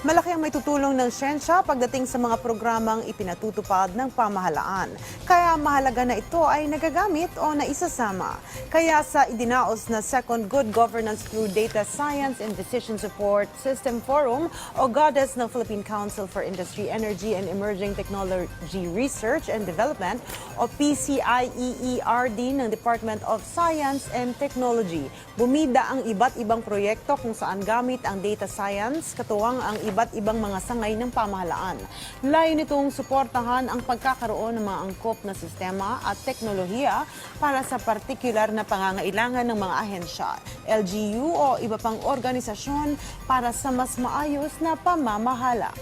Malaki ang may tutulong ng siyensya pagdating sa mga programang ipinatutupad ng pamahalaan. Kaya mahalaga na ito ay nagagamit o naisasama. Kaya sa idinaos na Second Good Governance Through Data Science and Decision Support System Forum o GODES ng Philippine Council for Industry, Energy and Emerging Technology Research and Development o PCIEERD ng Department of Science and Technology. Bumida ang iba't ibang proyekto kung saan gamit ang data science katuwang ang iba't ibang mga sangay ng pamahalaan. Layo nitong suportahan ang pagkakaroon ng mga angkop na sistema at teknolohiya para sa partikular na pangangailangan ng mga ahensya, LGU o iba pang organisasyon para sa mas maayos na pamamahala.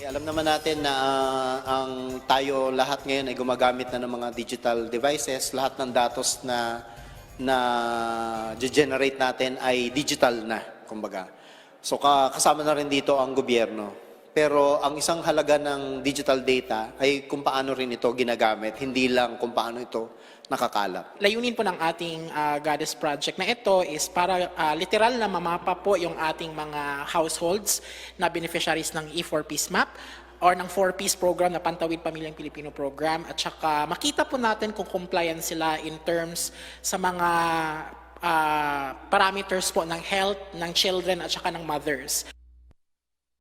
Eh, alam naman natin na ah, ang tayo lahat ngayon ay gumagamit na ng mga digital devices, lahat ng datos na na generate natin ay digital na, kumbaga. So ka- kasama na rin dito ang gobyerno. Pero ang isang halaga ng digital data ay kung paano rin ito ginagamit, hindi lang kung paano ito nakakalat. layunin po ng ating uh, Goddess Project na ito is para ah, literal na mamapa po yung ating mga households na beneficiaries ng E4 Peace Map or ng 4Ps program na Pantawid Pamilyang Pilipino program at saka makita po natin kung compliant sila in terms sa mga ah, parameters po ng health ng children at saka ng mothers.